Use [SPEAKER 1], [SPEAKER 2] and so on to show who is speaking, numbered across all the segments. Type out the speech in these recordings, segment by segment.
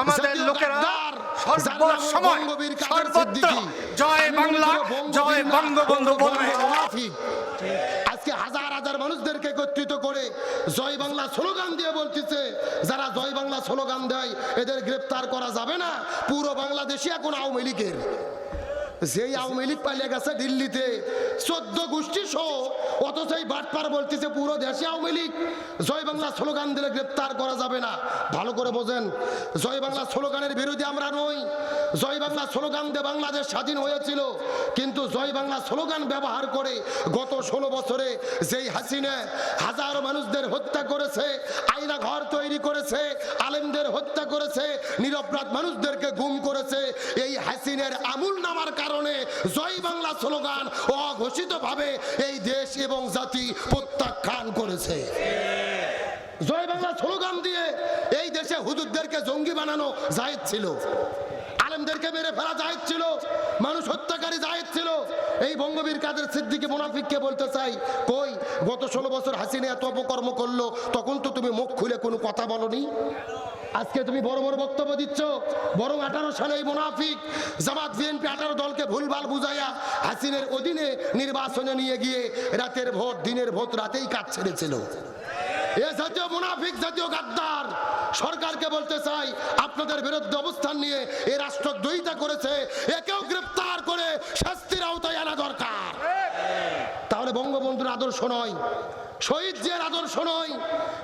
[SPEAKER 1] আমাদের লোকেরা
[SPEAKER 2] গাদ্দার,
[SPEAKER 1] সর্ব সময় সর্বত্র জয় বাংলা জয় বঙ্গবন্ধু বলবে
[SPEAKER 2] আজকে হাজার হাজার মানুষদেরকে একত্রিত করে জয় বাংলা স্লোগান দিয়ে বলতেছে যারা জয় বাংলা স্লোগান দেয় এদের গ্রেপ্তার করা যাবে না। পুরো বাংলাদেশে এখন আওয়ামী লীগের। যেই আওয়ামী লীগ পালিয়ে গেছে দিল্লিতে, চোদ্দ গোষ্ঠী সহ, অথচ এই বাটপার বলতেছে পুরো দেশে আওয়ামী লীগ। জয় বাংলা স্লোগান দিলে গ্রেপ্তার করা যাবে না। ভালো করে বোঝেন, জয় বাংলা স্লোগানের বিরোধী আমরা নই। জয় বাংলা স্লোগান দিয়ে বাংলাদেশ স্বাধীন হয়েছিল, কিন্তু জয় বাংলা স্লোগান ব্যবহার করে গত ষোলো বছরে যেই হাসিনে হাজারো মানুষদের হত্যা করেছে আইনা ঘর তৈরি করেছে, আলেমদের হত্যা করেছে, নিরপরাধ মানুষদেরকে গুম করেছে, এই হাসিনের আমূল নামার কারণে জয় বাংলা স্লোগান অঘোষিতভাবে এই দেশ এবং জাতি প্রত্যাখ্যান করেছে। জয় বাংলা স্লোগান দিয়ে এই দেশে হুজুরদেরকে জঙ্গি বানানো জায়েজ ছিল। আলেমদেরকে মেরে ফেলা জায়েজ ছিল। মানুষ হত্যাকারী জায়েজ ছিল। এই বঙ্গবীর কাদের সিদ্দিকে মুনাফিককে বলতে চাই, কই, গত ষোলো বছর হাসিনে এত অপকর্ম করল, তখন তো তুমি মুখ খুলে কোনো কথা বলনি? আজকে তুমি বড় বড় বক্তব্য দিচ্ছ। বরং আঠারো সালে মুনাফিক জামাত বিএনপি আঠারো দলকে ভুলভাল বুঝাইয়া হাসিনের অধীনে নির্বাচনে নিয়ে গিয়ে রাতের ভোট, দিনের ভোট রাতেই কাজ ছেড়েছিল। এ জাতীয় মুনাফিক, জাতীয় গাদ্দার সরকারকে বলতে চাই, আপনাদের বিরুদ্ধে অবস্থান নিয়ে এ রাষ্ট্রদ্রোহিতা করেছে। একেও গ্রেপ্তার করে শাস্তির আওতায় আনা দরকার। তাহলে বঙ্গবন্ধুর আদর্শ নয়, শহীদ জিয়ার আদর্শ নয়,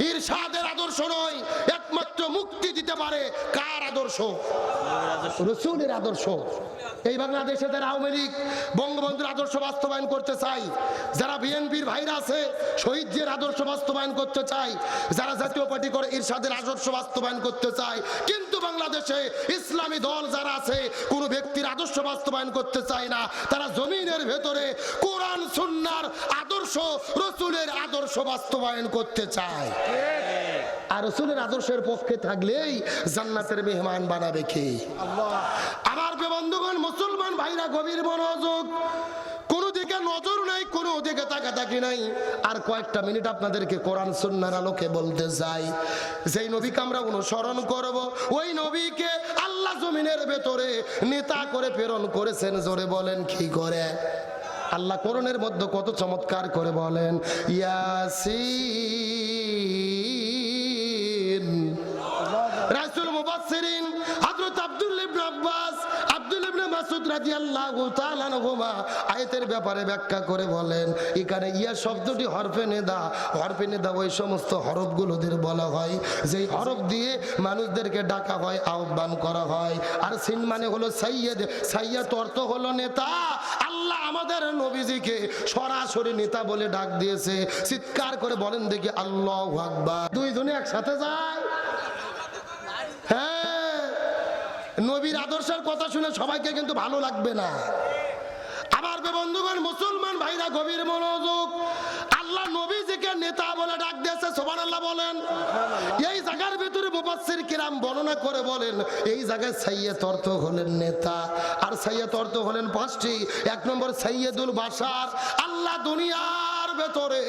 [SPEAKER 2] ইরশাদের আদর্শ নয় একমাত্র মুক্তি দিতে পারে কার আদর্শ? রসুলের আদর্শ। এই বাংলাদেশে যারা আওয়ামী লীগ, বঙ্গবন্ধুর আদর্শ বাস্তবায়ন করতে চাই যারা বিএনপির ভাইরা আছে শহীদ জিয়ার আদর্শ বাস্তবায়ন করতে চাই যারা জাতীয় পার্টি করে ইরশাদের আদর্শ বাস্তবায়ন করতে চায়, কিন্তু বাংলাদেশে ইসলামী দল যারা আছে, কোনো ব্যক্তির আদর্শ বাস্তবায়ন করতে চায় না। তারা জমিনের ভেতরে কোরআন, সুন্নার আদর্শ, রসুলের আদর্শ বাস্তবায়ন করতে চায়। আর রসুলের আদর্শের পক্ষে থাকলেই জান্নাতের মেহমান বানাবে কে? আমার বন্ধুগণ মুসলমান ভাইরা গভীর মনোযোগ। কোনো দিকে নজর নাই কোনো দিকে তাকাতাকি নাই। আর কয়েকটা মিনিট আপনাদেরকে কোরআন সুন্নার আলোকে বলতে চাই। যেই নবীকে আমরা অনুসরণ করব ওই নবীকে আল্লাহ জমিনের ভেতরে নেতা করে প্রেরণ করেছেন। জোরে বলেন কি করে? আল্লাহ করণের মধ্যে কত চমৎকার করে বলেন ইয়াসিন ব্যাপারে ব্যাখ্যা করে বলেন, এখানে ইয়া শব্দটি হরফে নেদা হরফে নেদা ওই সমস্ত বলা হয়। যেই হরফ দিয়ে মানুষদেরকে ডাকা হয়, আহ্বান করা হয়। আর সিন মানে হলো সাইয়্যেদ। সাইয়্যেদ অর্থ হলো নেতা। আল্লাহ আমাদের নবীজিকে সরাসরি নেতা বলে ডাক দিয়েছে। চিৎকার করে বলেন দেখি আল্লাহু আকবার। দুইজনে একসাথে যায় হ্যাঁ নবীর আদর্শের কথা শুনে সবাইকে কিন্তু ভালো লাগবে না। আমার বন্ধুগণ মুসলমান ভাইরা গভীর মনোযোগ। আল্লাহ নবীজিকে নেতা বলে ডাক দিয়েছে সোমান আল্লাহ বলেন এই জায়গার ভিতরে মুবাসসির কিরাম বর্ণনা করে বলেন এই জায়গায় সাইয়্যেদ অর্থ হলেন নেতা আর সাইয়্যেদ অর্থ হলেন পাঁচটি। এক নম্বর সাইয়্যেদুল বাশার আল্লাহ দুনিয়ার ভেতরে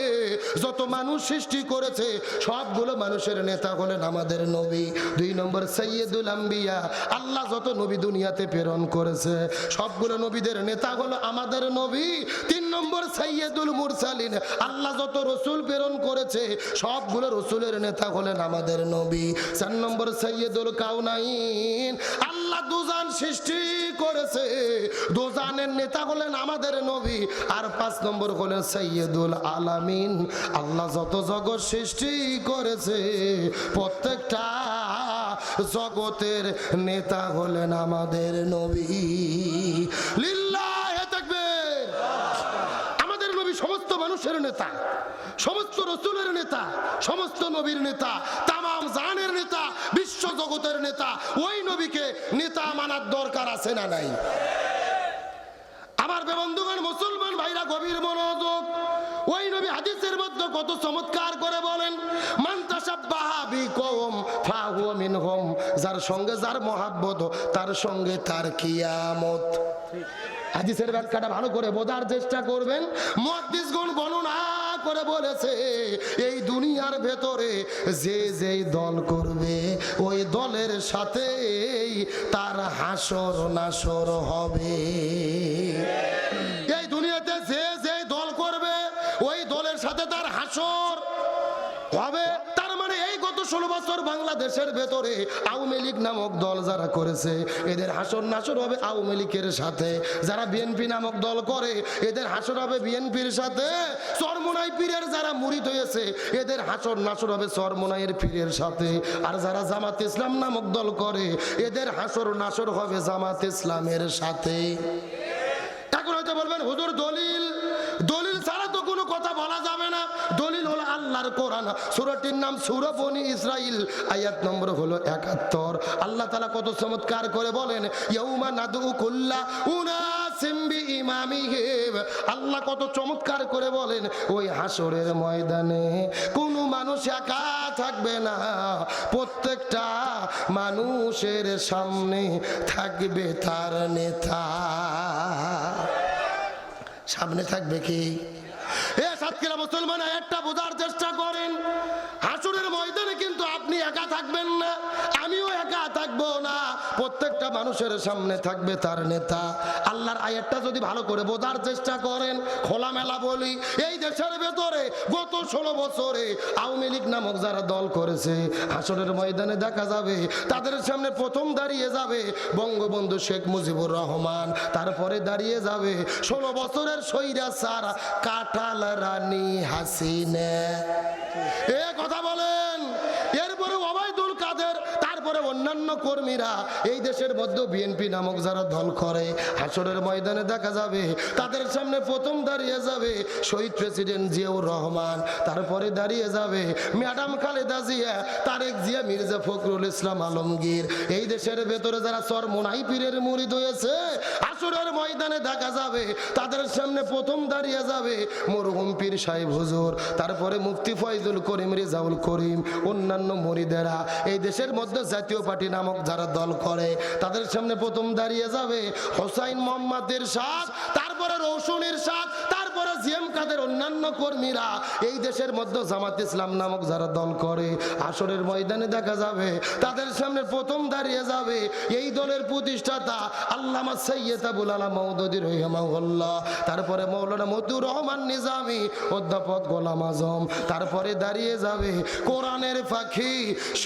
[SPEAKER 2] যত মানুষ সৃষ্টি করেছে, সবগুলো মানুষের নেতা হলেন আমাদের নবী। দুই নম্বর সৈয়দুল আম্বিয়া, আল্লাহ যত নবী দুনিয়াতে প্রেরণ করেছে, সবগুলো নবীদের নেতা হলো আমাদের নবী। তিন নম্বর সৈয়দুল মুরসালিন, আল্লাহ যত রসুল প্রেরণ করেছে, সবগুলো রসুলের নেতা হলেন আমাদের নবী। চার নম্বর সৈয়দুল কাউনাইন দুজান সৃষ্টি করেছে। দুজানের নেতা হলেন আমাদের নবী, আর পাঁচ নম্বর হলেন সৈয়দুল আলামিন। আল্লাহ যত জগৎ সৃষ্টি করেছে, প্রত্যেকটা জগতের নেতা হলেন আমাদের নবী। তাকবীর। আমাদের নবী সমস্ত মানুষের নেতা, সমস্ত রসুলের নেতা, সমস্ত নবীর নেতা তামাম জানের নেতা, বিশ্ব জগতের নেতা, ওই নবীকে মানার দরকার আছে না নাই? আমার বন্ধুগণ, মুসলমান ভাইরা, গভীর মনোযোগ। ওই নবী হাদিসের মধ্যে কত চমৎকার করে বলেন যার সঙ্গে যার মহাব্বত, তার সঙ্গে তার কিয়ামত। হাদিসের ব্যাখ্যাটা ভালো করে বোঝার চেষ্টা করবেন। মুহাদ্দিসগণ বর্ণনা করে বলেছে, এই দুনিয়ার ভেতরে যে যেই দল করবে, ওই দলের সাথে তার হাসর নাসর হবে। বছর বাংলাদেশের ভেতরে আওয়ামী লীগ নামক দল যারা করেছে, এদের হাসর নাসর হবে আওয়ামী লীগের সাথে। যারা বিএনপি নামক দল করে, এদের হাসর হবে বিএনপির সাথে। চরমোনাই পীরের যারা মুরিদ হয়েছে, এদের হাসর নাসর হবে চরমোনাইয়ের পীরের সাথে। আর যারা জামাত ইসলাম নামক দল করে, এদের হাসর নাসর হবে জামাত ইসলামের সাথে। এখন হয়তো বলবেন, হুজুর, দলিল দলিল ছাড়া তো কোনো কথা বলা যায় আল্লাহর কোরআন। সুরটির নাম সুর বনি ইসরাইল আয়াত নম্বর হলো একাত্তর। আল্লাহ তালা কত চমৎকার করে বলেন ইয়ৌমা নাদু কুল্লা উনা সিম্বি ইমামিহিম আল্লাহ কত চমৎকার করে বলেন, ওই হাসরের ময়দানে কোনো মানুষ একা থাকবে না। প্রত্যেকটা মানুষের সামনে থাকবে তার নেতা। সামনে থাকবে কি? এ সাতক্ষীরা মুসলমান একটা বোঝার চেষ্টা করেন। হাসুরের ময়দানে কিন্তু আপনি একা থাকবেন না, আমিও একা থাকব না। প্রত্যেকটা মানুষের সামনে থাকবে তার নেতা। আল্লাহর আয়াতটা যদি ভালো করে বোঝার চেষ্টা করেন, খোলামেলা বলি, এই দেশের ভেতরে গত ষোলো বছরে আওয়ামী লীগ নামক যারা দল করেছে, হাসরের ময়দানে দেখা যাবে, তাদের সামনে প্রথম দাঁড়িয়ে যাবে বঙ্গবন্ধু শেখ মুজিবুর রহমান। তারপরে দাঁড়িয়ে যাবে ষোলো বছরের সৈরা সারা কাটাল রানী হাসিনে। এ কথা বলেন অন্যান্য কর্মীরা এই দেশের মধ্যে বিএনপি নামক যারা দল করে, হাসরের ময়দানে দেখা যাবে, তাদের সামনে প্রথম দাঁড়িয়ে যাবে শহীদ প্রেসিডেন্ট জিয়াউর রহমান, তারপরে দাঁড়িয়ে যাবে ম্যাডাম খালেদা জিয়া, তারেক জিয়া, মির্জা ফখরুল ইসলাম আলমগীর। এই দেশের ভেতরে যারা সরমোনাই পীরের মুরিদ হয়েছে আসরের ময়দানে দেখা যাবে, তাদের সামনে প্রথম দাঁড়িয়ে যাবে মরহুম পীর সাহেব হুজুর, তারপরে মুফতি ফয়জুল করিম, রেজাউল করিম, অন্যান্য মরিদেরা এই দেশের মধ্যে জাতীয় পার্টি নামক যারা দল করে, তাদের সামনে প্রথম দাঁড়িয়ে যাবে হোসাইন মোহাম্মদের সাথ, তারপরে রৌশনের সাথ তারপরে জিএম কাদের অন্যান্য কর্মীরা এই দেশের মধ্যে জামাত ইসলাম নামক যারা দল করে, আসরের ময়দানে দেখা যাবে, তাদের সামনে প্রথম দাঁড়িয়ে যাবে এই দলের প্রতিষ্ঠাতা আল্লামা সৈয়দ আবুল রহিমাহুল্লাহ। তারপরে মৌলানা মতুর রহমান নিজামি, অধ্যাপক গোলাম আজম। তারপরে দাঁড়িয়ে যাবে কোরআনের পাখি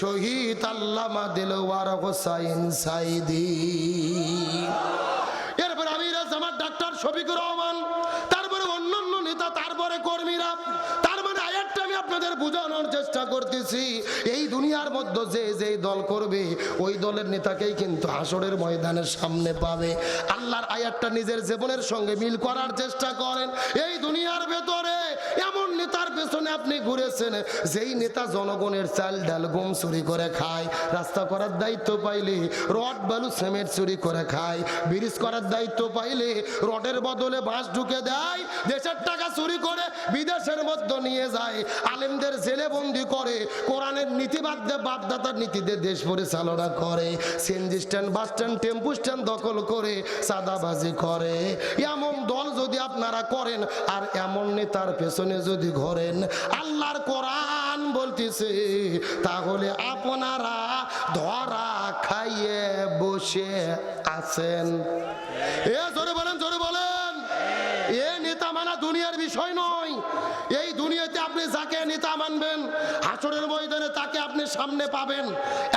[SPEAKER 2] শহীদ আল্লামা দিলওয়ার হোসাইন সাইদি। এরপর আমির জামাত ডাক্তার শফিকুর রহমান তারপরে কর্মীরা আপনাদের বোঝানোর চেষ্টা করতেছি। এই দুনিয়ার মধ্যে যে যে দল করবে, ওই দলের নেতাকেই কিন্তু হাসরের ময়দানের সামনে পাবে। আল্লাহর আয়াতটা নিজের জীবনের সঙ্গে মিল করার চেষ্টা করেন। এই দুনিয়ার ভেতরে এমন নেতার পেছনে আপনি ঘুরেছেন, যেই নেতা জনগণের চাল ডাল গম চুরি করে খায়, রাস্তা করার দায়িত্ব পাইলে রড, বালু, সিমেন্ট চুরি করে খায়, ব্রিজ করার দায়িত্ব পাইলে রডের বদলে বাঁশ ঢুকে দেয়, দেশের টাকা চুরি করে বিদেশের মধ্যে নিয়ে যায়। আলেমদের জেলে বন্দি করে, কোরআনের নীতিবাদ দিয়ে বাপদাতার নীতিতে দেশ পরিচালনা করে, CNG stand, bus stand, tempo stand দখল করে সাদাবাজি করে। এমন দল যদি আপনারা করেন, আর এমন নেতার পেছনে যদি ঘোরেন, আল্লাহর কোরআন বলতেছে, তাহলে আপনারা ধরা খাইয়ে বসে আছেন। এ জোরে বলেন জোরে বলেন। এ নেতা মানা দুনিয়ার বিষয় নয়। যাকে নেতা মানবেন, হাসরের ময়দানে তাকে আপনি সামনে পাবেন।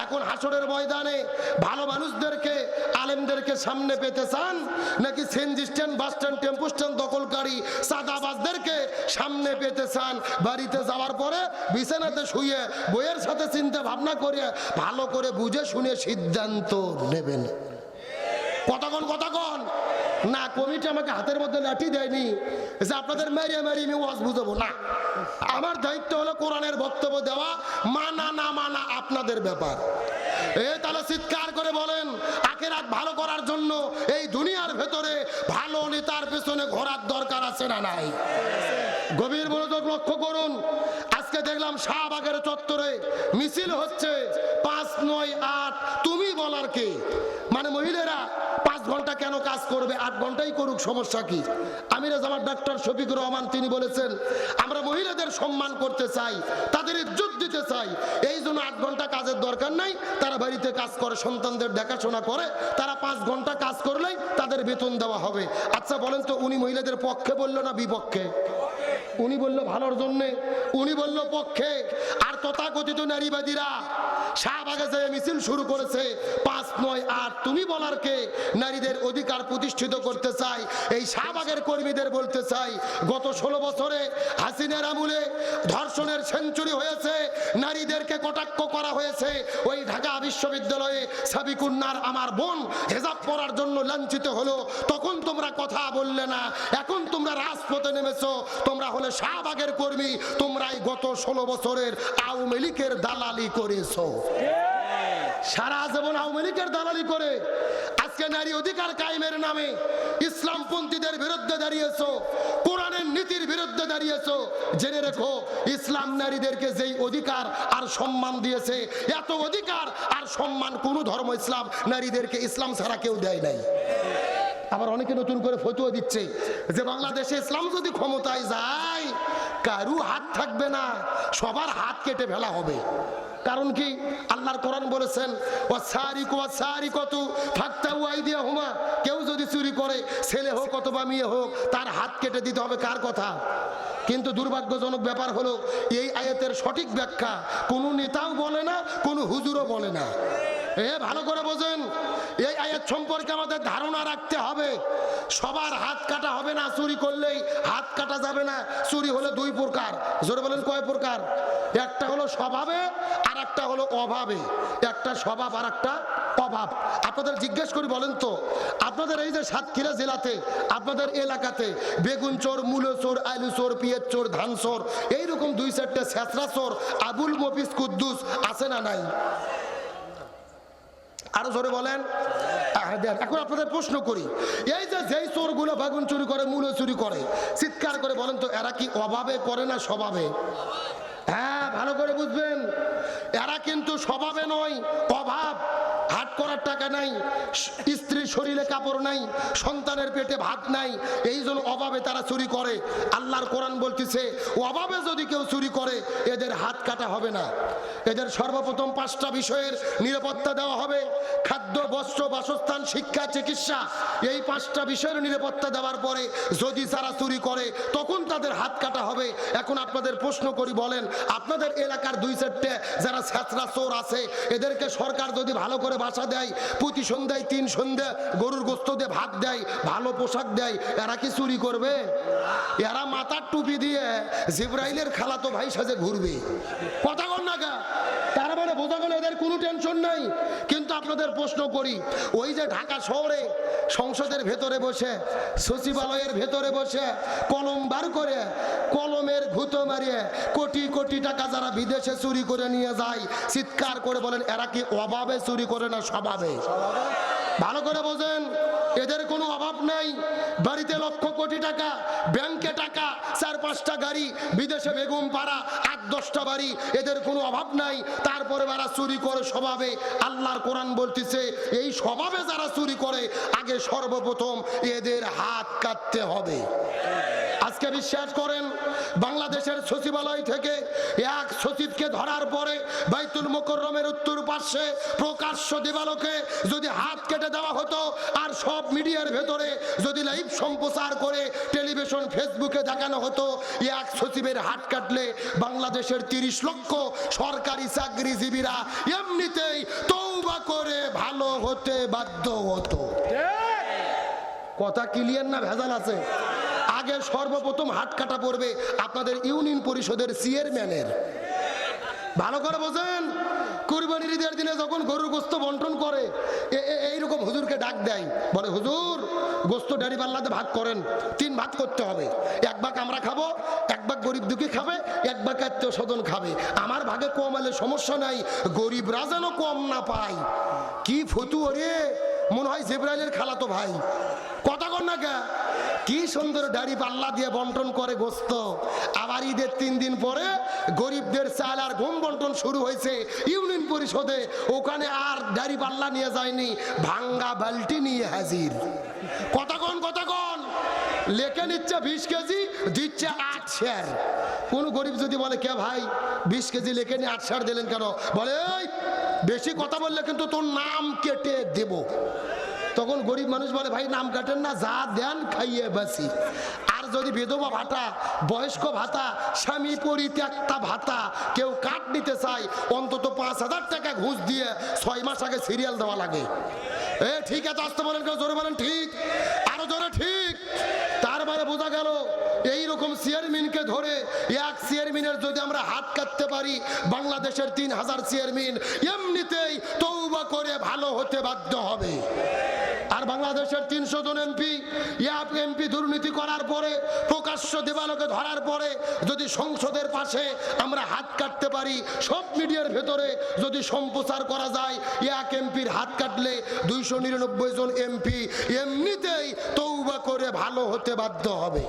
[SPEAKER 2] এখন হাসরের ময়দানে ভালো মানুষদেরকে, আলেমদেরকে সামনে পেতে চান, নাকি CNG stand bus stand, tempo stand, দখলকারী সাদাবাজদেরকে সামনে পেতে চান? বাড়িতে যাওয়ার পরে বিছানাতে শুয়ে বইয়ের সাথে চিন্তা ভাবনা করে, ভালো করে বুঝে শুনে সিদ্ধান্ত নেবেন। কতক্ষণ কতক্ষণ না কমিটি আমাকে হাতের মধ্যে লাঠি দেয়নি। যে আপনাদের মেরিয়ে মেরিয়ে আমি ওয়াজ বুঝাবো। না, আমার দায়িত্ব হলো কোরআনের বক্তব্য দেওয়া, মানা না মানা আপনাদের ব্যাপার। এ, তাহলে চিৎকার করে বলেন, আখেরাত ভালো করার জন্য এই দুনিয়ার ভেতরে ভালো নেতার পেছনে ঘোরার দরকার আছে না নাই? গভীর মনোযোগ লক্ষ্য করুন, আজকে দেখলাম শাহবাগের চত্বরে মিছিল হচ্ছে পাঁচ, নয়, আট, তুমি বলার কে? মানে মহিলারা ঘণ্টা কেন কাজ করবে? আট ঘন্টাই করুক, সমস্যা কি? আমিরা জামাত ডাক্তার শফিকুর রহমান, তিনি বলেছেন, আমরা মহিলাদের সম্মান করতে চাই, তাদের ইজ্জত দিতে চাই। এই জন্য আট ঘণ্টা কাজের দরকার নাই। তারা বাড়িতে কাজ করে, সন্তানদের দেখাশোনা করে। তারা পাঁচ ঘণ্টা কাজ করলেই তাদের বেতন দেওয়া হবে। আচ্ছা বলেন তো, উনি মহিলাদের পক্ষে বলল না বিপক্ষে? উনি বলল ভালোর জন্যে। উনি বলল পক্ষে। আর তথাকথিত নারীবাদীরা শাহবাগে যে মিছিল শুরু করেছে। পাঁচ, নয়, আট, তুমি বলার কে? নারীদের অধিকার প্রতিষ্ঠিত করতে চাই, এই শাহবাগের কর্মীদের বলতে চাই, গত ষোলো বছরে হাসিনের আমলে ধর্ষণের সেঞ্চুরি হয়েছে, নারীদেরকে কটাক্ষ করা হয়েছে, ওই ঢাকা বিশ্ববিদ্যালয়ে সাবিকুন্নার আমার বোন হেজাব পরার জন্য লাঞ্ছিত হলো, তখন তোমরা কথা বললে না, এখন তোমরা রাজপথে নেমেছো, তোমরা হলে শাহবাগের কর্মী, তোমরাই গত ষোলো বছরের আওয়ামী লীগের দালালি করেছ। সারা জীবন আওয়ামী লীগের দালালি করে আজকে নারী অধিকার কায়েমের নামে ইসলামপন্থীদের বিরুদ্ধে দাঁড়িয়েছো, কোরআনের নীতির বিরুদ্ধে দাঁড়িয়েছো। জেনে রেখো, ইসলাম নারীদেরকে যেই অধিকার আর সম্মান দিয়েছে, এত অধিকার আর সম্মান কোন ধর্ম ইসলাম নারীদেরকে ইসলাম ছাড়া কেউ দেয় নাই। আবার অনেকে নতুন করে ফতুয়া দিচ্ছে যে বাংলাদেশে ইসলাম যদি ক্ষমতায় যায়, কারু হাত থাকবে না, সবার হাত কেটে ফেলা হবে। কারণ কি? আল্লাহর কোরআন বলেছেন ও সারি কু সারি কত থাকতা ওয়াই দিয়ে হুমা কেউ যদি চুরি করে, ছেলে হোক অথবা মেয়ে হোক, তার হাত কেটে দিতে হবে কার কথা? কিন্তু দুর্ভাগ্যজনক ব্যাপার হলো, এই আয়াতের সঠিক ব্যাখ্যা কোনো নেতাও বলে না, কোনো হুজুরও বলে না। ভালো করে বোঝেন। এই আয়াত সম্পর্কে আমাদের ধারণা রাখতে হবে। সবার হাত কাটা হবে না চুরি করলেই। হাত কাটা যাবে না, চুরি হলে দুই প্রকার। জোরে বলেন কয় প্রকার? একটা হলো স্বভাবে আর একটা হলো অভাবে। একটা স্বভাব আর একটা অভাব। আপনাদের জিজ্ঞেস করি, বলেন তো, আপনাদের এই যে সাতক্ষীরা জেলাতে, আপনাদের এলাকাতে, বেগুন চোর, মূলো চোর, আলু চোর পিয়ের চোর, ধান চোর, এইরকম দুই চারটে ছেঁচড়া চোর, আবুল মফিস কুদ্দুস আছে না নাই? আরও জোরে বলেন। এখন আপনাদের প্রশ্ন করি। এই যে যেই চোরগুলো বাগুন চুরি করে, মূল চুরি করে, চিৎকার করে বলেন তো, এরা কি অভাবে করে না স্বভাবে? হ্যাঁ ভালো করে বুঝবেন। এরা কিন্তু স্বভাবে নয়, অভাব। করার টাকা নাই, স্ত্রীর শরীরে কাপড় নাই, সন্তানের পেটে ভাত নাই, এই জন্য অভাবে তারা চুরি করে। আল্লাহর কোরআন বলতেছে, অভাবে যদি কেউ চুরি করে, এদের হাত কাটা হবে না। এদের সর্বপ্রথম পাঁচটা বিষয়ের নিরাপত্তা দেওয়া হবে। খাদ্য, বস্ত্র, বাসস্থান, শিক্ষা, চিকিৎসা, এই পাঁচটা বিষয়ের নিরাপত্তা দেওয়ার পরে যদি যারা চুরি করে, তখন তাদের হাত কাটা হবে। এখন আপনাদের প্রশ্ন করি, বলেন, আপনাদের এলাকার দুই চারটে যারা ছ্যাঁচড়া চোর আছে, এদেরকে সরকার যদি ভালো করে বাসা দেয়, প্রতি সন্ধ্যায় তিন সন্ধ্যা গরুর গোস্ত দিয়ে ভাত দেয়, ভালো পোশাক দেয়, এরা কি চুরি করবে? এরা মাথার টুপি দিয়ে জিব্রাইলের খালাতো ভাই সাজে ঘুরবে। কথা কন না গা। তার মানে বোঝা গেল এদের কোনো টেনশন নাই। কিন্তু আপনাদের প্রশ্ন করি, ওই যে ঢাকা শহরে সংসদের ভেতরে বসে, সচিবালয়ের ভেতরে বসে, কলম বার করে, কলমের ঘুতো মারিয়ে কোটি কোটি টাকা যারা বিদেশে চুরি করে নিয়ে যায়, চিৎকার করে বলেন, এরা কি অভাবে চুরি করে না স্বভাবে ভালো করে বোঝেন, এদের কোনো অভাব নাই। বাড়িতে লক্ষ কোটি টাকা, ব্যাংকে টাকা, চার পাঁচটা গাড়ি, বিদেশে বেগুম পাড়া, আট দশটা বাড়ি, এদের কোনো অভাব নাই। তারপরে যারা চুরি করে স্বভাবে, আল্লাহর কোরআন বলতেছে, এই স্বভাবে যারা চুরি করে, আগে সর্বপ্রথম এদের হাত কাটতে হবে। আজকে বিশ্বাস করেন বাংলাদেশের সচিবালয় থেকে এক সচিবকে ধরার পরে বাইতুল মোকররমের উত্তর পার্শ্বে প্রকাশ্য দেবালোকে যদি হাত কেটে দেওয়া হতো আর সব মিডিয়ার ভেতরে যদি লাইভ সম্প্রচার করে টেলিভিশন ফেসবুকে দেখানো হতো এক সচিবের হাত কাটলে বাংলাদেশের তিরিশ লক্ষ সরকারি চাকরিজীবীরা এমনিতেই তৌবা করে ভালো হতে বাধ্য হতো। কথা ক্লিয়ার না ভেজাল আছে? আগে সর্বপ্রথম হাত কাটা পড়বে আপনাদের ইউনিয়ন পরিষদের চেয়ারম্যানের। ভালো করে বোঝেন? কুরবানির ঈদের দিনে যখন গরুর গোস্ত বন্টন করে এইরকম হুজুরকে ডাক দেয়। বলে, হুজুর, গোস্ত ডাড়ি পাল্লাতে ভাগ করেন। তিন ভাগ করতে হবে। এক ভাগ আমরা খাব, এক ভাগ গরিব দুঃখী খাবে, এক ভাগ আত্মীয় স্বজন খাবে। আমার ভাগে কম এলে সমস্যা নাই, গরিবরা যেন কম না পায়। কি ফতু রে! মনে হয় জেব্রাইলের খালাতো ভাই। কথা কর না কে? কি সুন্দর দাড়ি পাল্লা দিয়ে বন্টন করে গোস্ত। আবার ঈদের তিন দিন পরে গরিবদের চাল আর ঘুম বন্টন শুরু হয়েছে ইউনিয়ন পরিষদে। ওখানে আর দাড়ি পাল্লা নিয়ে যায়নি ভাঙ্গা বালতি নিয়ে হাজির। কথা কন কথা কন। লেখে নিচ্ছে বিশ কেজি দিচ্ছে আট শেয়ার। কোন গরিব যদি বলে কে ভাই বিশ কেজি লেখে নিয়ে আট শেয়ার দিলেন কেন? বলে "এই, বেশি কথা বললে কিন্তু তোর নাম কেটে দেব। তখন গরিব মানুষ বলে, ভাই, নাম কাটেন না, যা দেন খাইয়ে বাসি আর যদি বিধবা ভাতা, বয়স্ক ভাতা, স্বামী পরিত্যক্তা ভাতা কেউ কাট নিতে চায়, অন্তত পাঁচ হাজার টাকা ঘুষ দিয়ে ছয় মাস আগে সিরিয়াল দেওয়া লাগে। এ, ঠিক আছে, আসতে বলেন কেউ, জোরে বলেন, ঠিক? আরও জোরে, ঠিক? তার মানে বোঝা গেল এই রকম চেয়ারম্যানকে ধরে এক চেয়ারম্যানের যদি আমরা হাত কাটতে পারি, বাংলাদেশের তিন হাজার চেয়ারম্যান এমনিতেই তৌবা করে ভালো হতে বাধ্য হবে। আর বাংলাদেশের তিনশো জন এমপি, এক এমপি দুর্নীতি করার পরে, প্রকাশ্য দেবালোকে ধরার পরে যদি সংসদের পাশে আমরা হাত কাটতে পারি, সব মিডিয়ার ভেতরে যদি সম্প্রচার করা যায়, এক এমপির হাত কাটলে দুইশো নিরানব্বই জন এমপি এমনিতেই তৌবা করে ভালো হতে বাধ্য হবে।